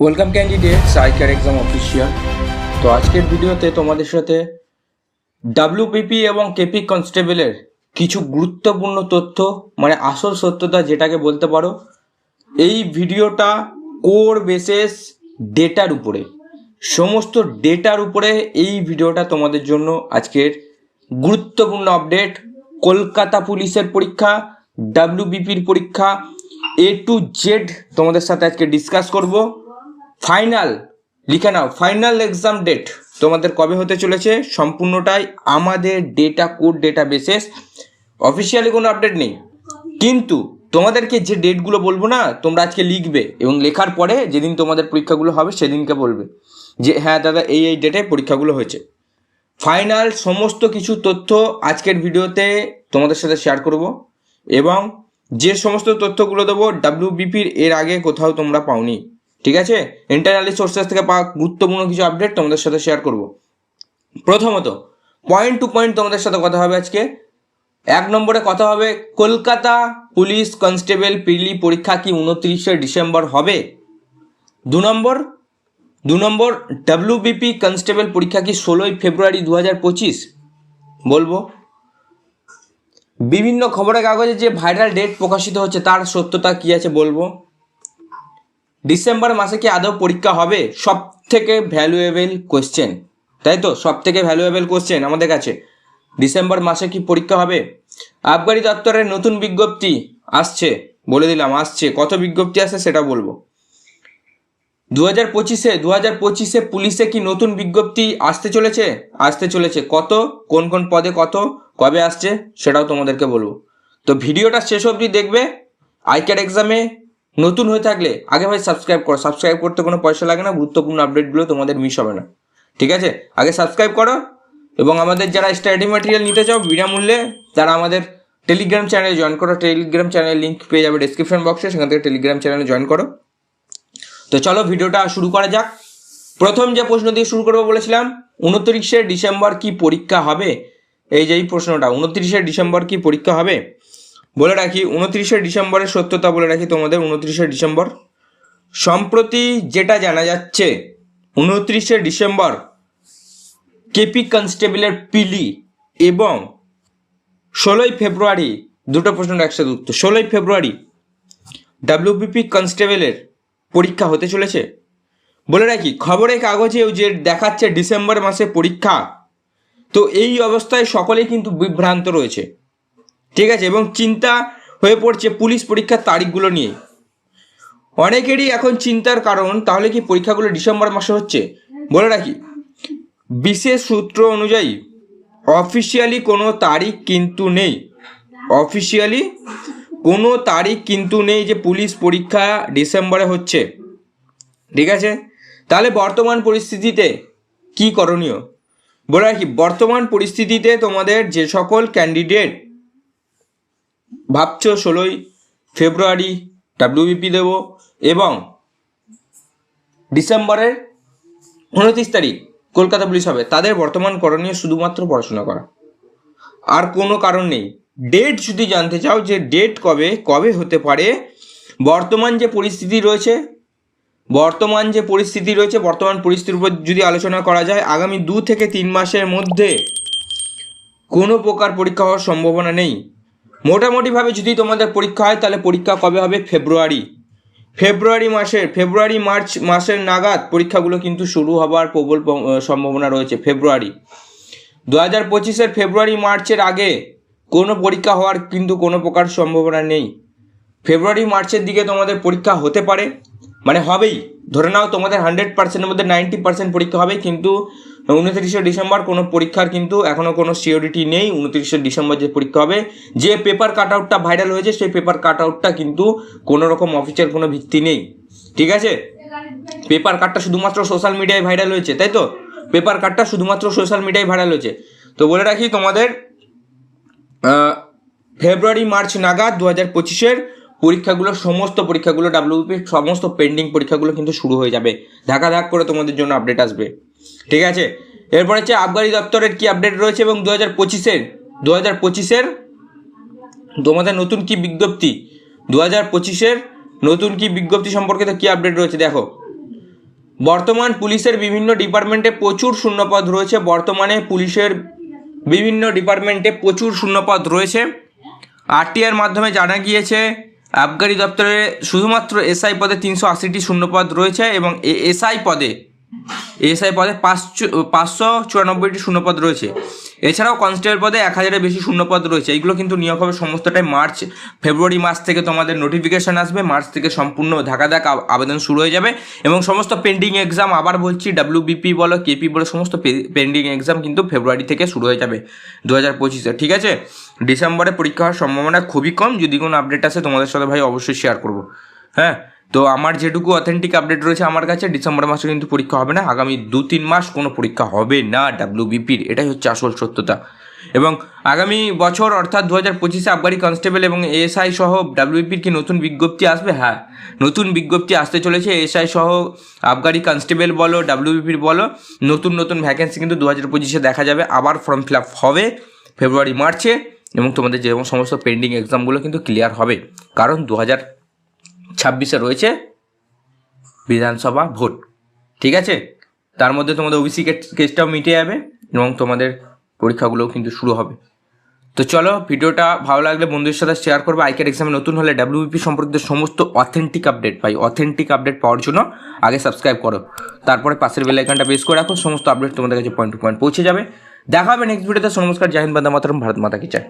Welcome candidate সাইকার exam official তো আজকের ভিডিওতে তোমাদের সাথে ডাব্লিউপিপি এবং কেপি কনস্টেবলের কিছু গুরুত্বপূর্ণ তথ্য মানে আসল সত্যতা যেটাকে বলতে পারো, এই ভিডিওটা কোর বেসেস ডেটার উপরে। সমস্ত ডেটার উপরে এই ভিডিওটা তোমাদের জন্য আজকের গুরুত্বপূর্ণ আপডেট কলকাতা পুলিশের পরীক্ষা ডাব্লিউবিপির পরীক্ষা এ টু জেড তোমাদের সাথে আজকে ডিসকাস করব। ফাইনাল, লিখে নাও, ফাইনাল এক্সাম ডেট তোমাদের কবে হতে চলেছে? সম্পূর্ণটাই আমাদের data code data bases officially কোনো আপডেট নেই। কিন্তু তোমাদেরকে যে ডেটগুলো বলব না, তোমরা আজকে লিখবে এবং লেখার পরে যেদিন তোমাদের পরীক্ষাগুলো হবে, সেদিনকে বলবে যে হ্যাঁ দাদা, এই এই ডেটে পরীক্ষাগুলো হয়েছে। ফাইনাল সমস্ত কিছু তথ্য আজকের ভিডিওতে তোমাদের সাথে শেয়ার করব এবং যে সমস্ত তথ্যগুলো দেবো ডাব্লিউবিপির এর আগে কোথাও তোমরা পাওনি। ঠিক আছে? ইন্টারনালি সোর্সেস থেকে পাওয়া গুরুত্বপূর্ণ কিছু আপডেট তোমাদের সাথে শেয়ার করব। প্রথমত পয়েন্ট টু পয়েন্ট তোমাদের সাথে কথা হবে আজকে। এক নম্বরে কথা হবে, কলকাতা পুলিশ কনস্টেবল পিলি পরীক্ষা কি উনত্রিশে ডিসেম্বর হবে? দু নম্বর দু নম্বর ডাব্লিউবিপি কনস্টেবল পরীক্ষা কি ষোলোই ফেব্রুয়ারি দু হাজার পঁচিশ? বলব। বিভিন্ন খবরের কাগজে যে ভাইরাল ডেট প্রকাশিত হচ্ছে তার সত্যতা কি আছে বলব? ডিসেম্বর মাসে কি আদৌ পরীক্ষা হবে? সব থেকে ভ্যালুয়েবল কোশ্চেন তাই তো? সব থেকে ভ্যালুয়েবল কোশ্চেন আমাদের কাছে। ডিসেম্বর মাসে কি পরীক্ষা হবে? আবগারি দপ্তরের নতুন বিজ্ঞপ্তি আসছে, বলে দিলাম, আসছে। কত বিজ্ঞপ্তি আসছে সেটা বলব। দু হাজার পঁচিশে দু হাজার পঁচিশে পুলিশে কি নতুন বিজ্ঞপ্তি আসতে চলেছে? আসতে চলেছে। কত? কোন কোন পদে কত? কবে আসছে? সেটাও তোমাদেরকে বলব। তো ভিডিওটা শেষ অবধি দেখবে। আইক্যাড এক্সামে নতুন হয়ে থাকলে আগে ভাই সাবস্ক্রাইব করো। সাবস্ক্রাইব করতে কোনো পয়সা লাগে না, গুরুত্বপূর্ণ আপডেটগুলো তোমাদের মিস হবে না। ঠিক আছে? আগে সাবস্ক্রাইব করো এবং আমাদের যারা স্টাডি ম্যাটেরিয়াল নিতে চাও, বিনামূল্যে তারা আমাদের টেলিগ্রাম চ্যানেলে জয়েন করো। টেলিগ্রাম চ্যানেলের লিঙ্ক পেয়ে যাবে ডিসক্রিপশন বক্সে সেখান থেকে টেলিগ্রাম চ্যানেলে জয়েন করো। তো চলো ভিডিওটা শুরু করা যাক। প্রথম যে প্রশ্ন দিয়ে শুরু করব বলেছিলাম, উনত্রিশে ডিসেম্বর কি পরীক্ষা হবে? এই যে এই প্রশ্নটা, উনত্রিশে ডিসেম্বর কি পরীক্ষা হবে? বলে রাখি, উনত্রিশে ডিসেম্বরের সত্যতা বলে রাখি তোমাদের, উনত্রিশে ডিসেম্বর। সম্প্রতি যেটা জানা যাচ্ছে, উনত্রিশে ডিসেম্বর কেপি কনস্টেবলের পিলি এবং ষোলোই ফেব্রুয়ারি, দুটো প্রশ্নের একসাথে উত্তর, ষোলোই ফেব্রুয়ারি ডাব্লিউবিপি কনস্টেবলের পরীক্ষা হতে চলেছে। বলে রাখি খবরের কাগজেও যে দেখাচ্ছে ডিসেম্বর মাসে পরীক্ষা, তো এই অবস্থায় সকলেই কিন্তু বিভ্রান্ত রয়েছে। ঠিক আছে, এবং চিন্তা হয়ে পড়ছে পুলিশ পরীক্ষার তারিখগুলো নিয়ে। অনেকেরই এখন চিন্তার কারণ, তাহলে কি পরীক্ষাগুলো ডিসেম্বর মাসে হচ্ছে? বলে রাখি, বিশেষ সূত্র অনুযায়ী অফিসিয়ালি কোনো তারিখ কিন্তু নেই। অফিসিয়ালি কোনো তারিখ কিন্তু নেই যে পুলিশ পরীক্ষা ডিসেম্বরে হচ্ছে। ঠিক আছে? তাহলে বর্তমান পরিস্থিতিতে কি করণীয়? বলে রাখি, বর্তমান পরিস্থিতিতে তোমাদের যে সকল ক্যান্ডিডেট ভাবছ ষোলোই ফেব্রুয়ারি ডাব্লিউবিপি দেব এবং ডিসেম্বরের উনত্রিশ তারিখ কলকাতা পুলিশ হবে। তাদের বর্তমান করণীয় শুধুমাত্র পড়াশোনা করা। আর কোনো কারণ নেই। ডেট যদি জানতে চাও যে ডেট কবে কবে হতে পারে, বর্তমান যে পরিস্থিতি রয়েছে, বর্তমান যে পরিস্থিতি রয়েছে, বর্তমান পরিস্থিতির উপর যদি আলোচনা করা যায়, আগামী দু থেকে তিন মাসের মধ্যে কোনো প্রকার পরীক্ষা হওয়ার সম্ভাবনা নেই। মোটামুটিভাবে যদি তোমাদের পরীক্ষা হয়, তাহলে পরীক্ষা কবে হবে? ফেব্রুয়ারি। ফেব্রুয়ারি মাসের, ফেব্রুয়ারি, মার্চ মাসের নাগাদ পরীক্ষাগুলো কিন্তু শুরু হবার প্রবল সম্ভাবনা রয়েছে, ফেব্রুয়ারি। দু হাজার পঁচিশের ফেব্রুয়ারি, মার্চের আগে কোনো পরীক্ষা হওয়ার কিন্তু কোনো প্রকার সম্ভাবনা নেই। ফেব্রুয়ারি, মার্চের দিকে তোমাদের পরীক্ষা হতে পারে মানে হবেই। ধরে নাও তোমাদের হান্ড্রেড পার্সেন্টের মধ্যে নাইনটি পার্সেন্ট পরীক্ষা হবে, কিন্তু উনত্রিশে ডিসেম্বর কোনো পরীক্ষার কিন্তু এখনও কোনো সিওরিটি নেই। উনত্রিশে ডিসেম্বর যে পরীক্ষা হবে, যে পেপার কাট আউটটা ভাইরাল হয়েছে, সেই পেপার কাট আউটটা কিন্তু কোনো রকম অফিসের কোনো ভিত্তি নেই। ঠিক আছে? পেপার কাটটা শুধুমাত্র সোশ্যাল মিডিয়ায় ভাইরাল হয়েছে, তাই তো? পেপার কাটটা শুধুমাত্র সোশ্যাল মিডিয়ায় ভাইরাল হয়েছে। তো বলে রাখি তোমাদের ফেব্রুয়ারি, মার্চ নাগাদ দু হাজার পঁচিশের পরীক্ষাগুলো, সমস্ত পরীক্ষাগুলো ডাব্লিউপি সমস্ত পেন্ডিং পরীক্ষাগুলো কিন্তু শুরু হয়ে যাবে। ধাক্কা ধাক করে তোমাদের জন্য আপডেট আসবে। ঠিক আছে? এরপর হচ্ছে আবগারি দপ্তরের কি আপডেট রয়েছে এবং দু হাজার পঁচিশের দু হাজার পঁচিশের তোমাদের নতুন কি বিজ্ঞপ্তি? দু হাজার পঁচিশের নতুন কি বিজ্ঞপ্তি সম্পর্কিত কি আপডেট রয়েছে? দেখো। বর্তমান পুলিশের বিভিন্ন ডিপার্টমেন্টে প্রচুর শূন্যপদ রয়েছে। বর্তমানে পুলিশের বিভিন্ন ডিপার্টমেন্টে প্রচুর শূন্যপদ রয়েছে। আরটিআর মাধ্যমে জানা গিয়েছে, আবগারি দপ্তরে শুধুমাত্র এসআই পদে তিনশো আশিটি শূন্যপদ রয়েছে এবং এসআই পদে এসআই পদে পাঁচশো পাঁচশো চুরানব্বইটি শূন্যপদ রয়েছে। এছাড়াও কনস্টেবল পদে এক হাজারের বেশি শূন্যপদ রয়েছে। এইগুলো কিন্তু নিয়োগ হবে সমস্তটাই মার্চ, ফেব্রুয়ারি মাস থেকে তোমাদের নোটিফিকেশন আসবে। মার্চ থেকে সম্পূর্ণ ধাকা ধাক আবেদন শুরু হয়ে যাবে এবং সমস্ত পেন্ডিং এক্সাম আবার বলছি ডাব্লিউবিপি বলো কেপি বলো, সমস্ত পেন্ডিং এক্সাম কিন্তু ফেব্রুয়ারি থেকে শুরু হয়ে যাবে দু হাজার পঁচিশে। ঠিক আছে? ডিসেম্বরে পরীক্ষা হওয়ার সম্ভাবনা খুবই কম। যদি কোনো আপডেট আসে তোমাদের সাথে ভাই অবশ্যই শেয়ার করব। হ্যাঁ? তো আমার যেটুকু অথেন্টিক আপডেট রয়েছে আমার কাছে, ডিসেম্বর মাসে কিন্তু পরীক্ষা হবে না, আগামী দু তিন মাস কোনো পরীক্ষা হবে না ডাব্লিউবিপির এটাই হচ্ছে আসল সত্যতা। এবং আগামী বছর অর্থাৎ দু হাজার পঁচিশে আবগারি কনস্টেবল এবং এএসআই সহ ডাব্লিউবিপির কি নতুন বিজ্ঞপ্তি আসবে? হ্যাঁ নতুন বিজ্ঞপ্তি আসতে চলেছে। এএসআই সহ আবগারি কনস্টেবল বলো ডাব্লিউবিপির বলো, নতুন নতুন ভ্যাকেন্সি কিন্তু দু হাজার পঁচিশে দেখা যাবে। আবার ফর্ম ফিল আপ হবে ফেব্রুয়ারি মার্চে এবং তোমাদের যে সমস্ত পেন্ডিং এক্সামগুলো কিন্তু ক্লিয়ার হবে। কারণ দু হাজার ছাব্বিশে রয়েছে বিধানসভা ভোট, ঠিক আছে? তার মধ্যে তোমাদের ওবিসি কেসটাও মিটে যাবে এবং তোমাদের পরীক্ষাগুলোও কিন্তু শুরু হবে। তো চলো, ভিডিওটা ভালো লাগলে বন্ধুদের সাথে শেয়ার করবে। আইকের এক্সামে নতুন হলে ডাব্লিউবিপি সম্পর্কিত সমস্ত অথেন্টিক আপডেট পাই। অথেন্টিক আপডেট পাওয়ার জন্য আগে সাবস্ক্রাইব করো। তারপরে পাশের বেল আইকনটা প্রেস করে রাখো। সমস্ত আপডেট তোমাদের কাছে পয়েন্ট টু পয়েন্ট পৌঁছে যাবে। দেখা হবে নেক্সট ভিডিওতে নমস্কার জাহিন বান্দা মাতরম, ভারত মাতা কি চায়।